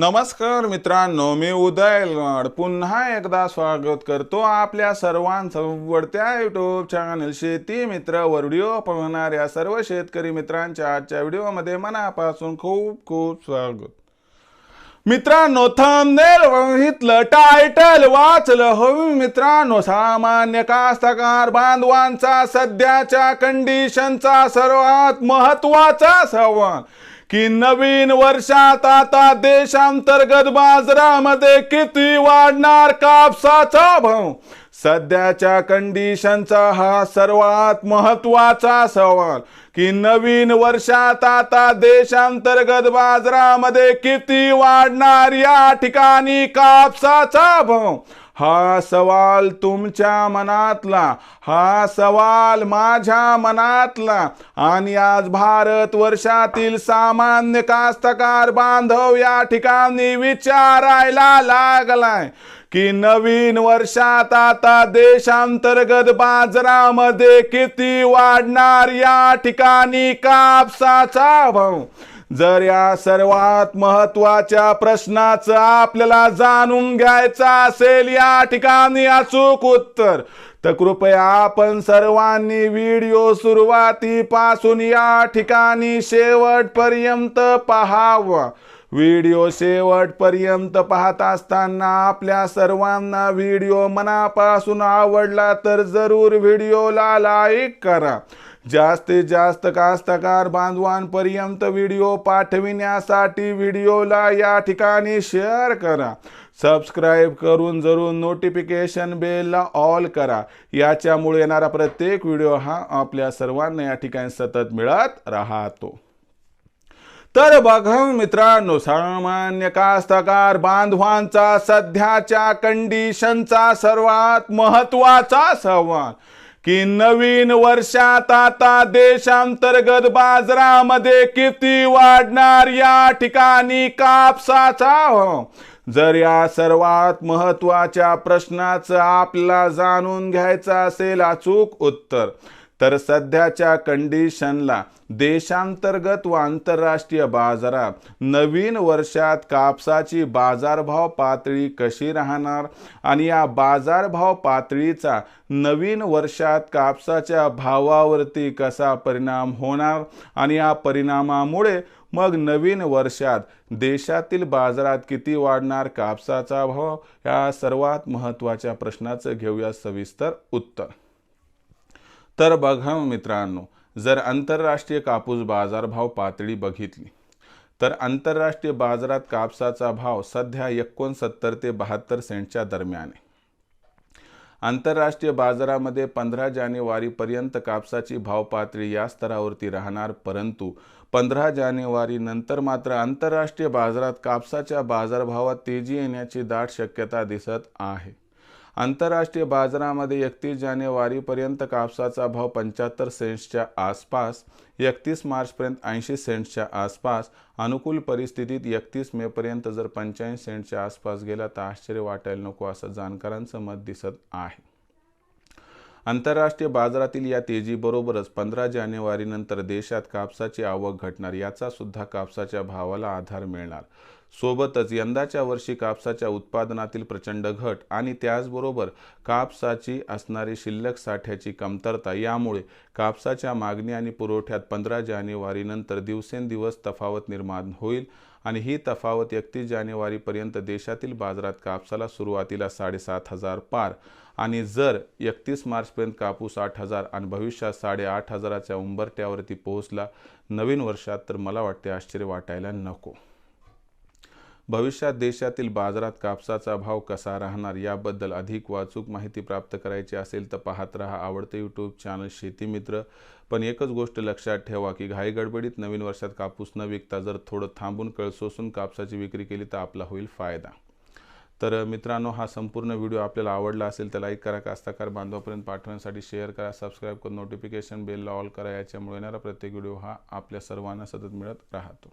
नमस्कार मित्रांनो मी उदय लवाड पुन्हा एकदा स्वागत करतो आपल्या सर्वांचं यूट्यूब युट्यूब चॅनल शेती मित्र व्हिडिओ पाहणाऱ्या सर्व शेतकरी मित्रांच्या आजच्या व्हिडिओमध्ये मनापासून खूप खूप स्वागत. मित्रांनो थंबनेल बघितलं टायटल वाचलं हो मित्रांनो सामान्य कास्तकार बांधवांचा सध्याच्या कंडिशनचा सर्वात महत्त्वाचा सवाल. की नवीन वर्षात आता देशांतर्गत बाजारामध्ये किती वाढणार कापसाचा भाव? सध्याच्या कंडिशनचा हा सर्वात महत्त्वाचा सवाल. की नवीन वर्षात आता देशांतर्गत बाजारामध्ये किती वाढणार या ठिकाणी कापसाचा भाव? हा सवाल तुमच्या मनातला हा सवाल माझ्या मनातला. आणि आज भारत वर्षातील सामान्य कास्तकार बांधव या ठिकाणी विचारायला लागलाय की नवीन वर्षात आता देशांतर्गत बाजारामध्ये किती वाढणार या ठिकाणी कापसाचा भाव? जर या सर्वात महत्त्वाच्या प्रश्नाचं आपल्याला जाणून घ्यायचं असेल या ठिकाणी अचूक उत्तर तर कृपया आपण सर्वांनी व्हिडिओ सुरुवातीपासून या ठिकाणी शेवटपर्यंत पहावं. व्हिडिओ शेवटपर्यंत पाहत असताना आपल्या सर्वांना व्हिडिओ मनापासून आवडला तर जरूर व्हिडिओला लाईक करा. जास्तीत जास्त कास्तकार बांधवांपर्यंत व्हिडिओ पाठविण्यासाठी व्हिडिओला या ठिकाणी शेअर करा. सबस्क्राईब करून जरूर नोटिफिकेशन बेलला ऑल करा. याच्यामुळे येणारा प्रत्येक व्हिडिओ हा आपल्या सर्वांना या ठिकाणी सतत मिळत राहतो. तर बघा मित्रांनो सामान्य कास्तकार बांधवांचा सध्याच्या कंडिशनचा सर्वात महत्त्वाचा सवाल. की नवीन वर्षात आता देशांतर्गत बाजारामध्ये किती वाढणार या ठिकाणी कापसाचा? भाव जर या सर्वात महत्त्वाच्या प्रश्नाचं आपल्याला जाणून घ्यायचं असेल अचूक उत्तर तर सध्याच्या कंडिशनला देशांतर्गत व आंतरराष्ट्रीय बाजारात नवीन वर्षात कापसाची बाजारभाव पातळी कशी राहणार? आणि या बाजारभाव पातळीचा नवीन वर्षात कापसाच्या भावावरती कसा परिणाम होणार? आणि या परिणामामुळे मग नवीन वर्षात देशातील बाजारात किती वाढणार कापसाचा भाव? या सर्वात महत्त्वाच्या प्रश्नाचं घेऊया सविस्तर उत्तर. तर बघा मित्रांनो जर आंतरराष्ट्रीय कापूस बाजारभाव पातळी बघितली तर आंतरराष्ट्रीय बाजारात कापसाचा भाव सध्या एकोणसत्तर ते बहात्तर सेंटच्या दरम्यान आहे. आंतरराष्ट्रीय बाजारामध्ये पंधरा जानेवारीपर्यंत कापसाची भाव पातळी या स्तरावरती राहणार परंतु पंधरा जानेवारी नंतर मात्र आंतरराष्ट्रीय बाजारात कापसाच्या बाजारभावात तेजी येण्याची दाट शक्यता दिसत आहे. आंतरराष्ट्रीय बाजारामध्ये एकतीस जानेवारीपर्यंत कापसाचा भाव पंच्याहत्तर सेंट्सच्या आसपास एकतीस मार्चपर्यंत ऐंशी सेंट्सच्या आसपास अनुकूल परिस्थितीत एकतीस मेपर्यंत जर पंच्याऐंशी सेंटच्या आसपास गेला तर आश्चर्य वाटायला नको असं जाणकारांचं मत दिसत आहे. आंतरराष्ट्रीय बाजारातील या तेजीबरोबरच पंधरा जानेवारीनंतर देशात कापसाची आवक घटणार याचा सुद्धा कापसाच्या भावाला आधार मिळणार. सोबतच यंदाच्या वर्षी कापसाच्या उत्पादनातील प्रचंड घट आणि त्याचबरोबर कापसाची असणारी शिल्लक साठ्याची कमतरता यामुळे कापसाच्या मागणी आणि पुरवठ्यात पंधरा जानेवारीनंतर दिवसेंदिवस तफावत निर्माण होईल. आणि ही तफावत एकतीस जानेवारीपर्यंत देशातील बाजारात कापसाला सुरुवातीला साडेसात हजार पार. आणि जर एकतीस मार्चपर्यंत कापूस आठ हजार आणि भविष्यात साडेआठ हजाराच्या उंबरट्यावरती पोहोचला नवीन वर्षात तर मला वाटते आश्चर्य वाटायला नको. भविष्यात देशातील बाजारात कापसाचा भाव कसा राहणार याबद्दल अधिक वाचूक माहिती प्राप्त करायची असेल तर पाहत रहा आवडते यूट्यूब चॅनल शेतीमित्र पण एकच गोष्ट लक्षात ठेवा की घाई गडबडीत नवीन वर्षात कापूस न विकता जर थोडं थांबून कळसोसून कापसाची विक्री केली तर आपला होईल फायदा. तर मित्रांनो हा संपूर्ण व्हिडिओ आपल्याला आवडला असेल तर लाईक करा कास्ताकार बांधवापर्यंत पाठवण्यासाठी शेअर करा सबस्क्राईब करून नोटिफिकेशन बेलला ऑल करा. याच्यामुळे येणारा प्रत्येक व्हिडिओ हा आपल्या सर्वांना सतत मिळत राहतो.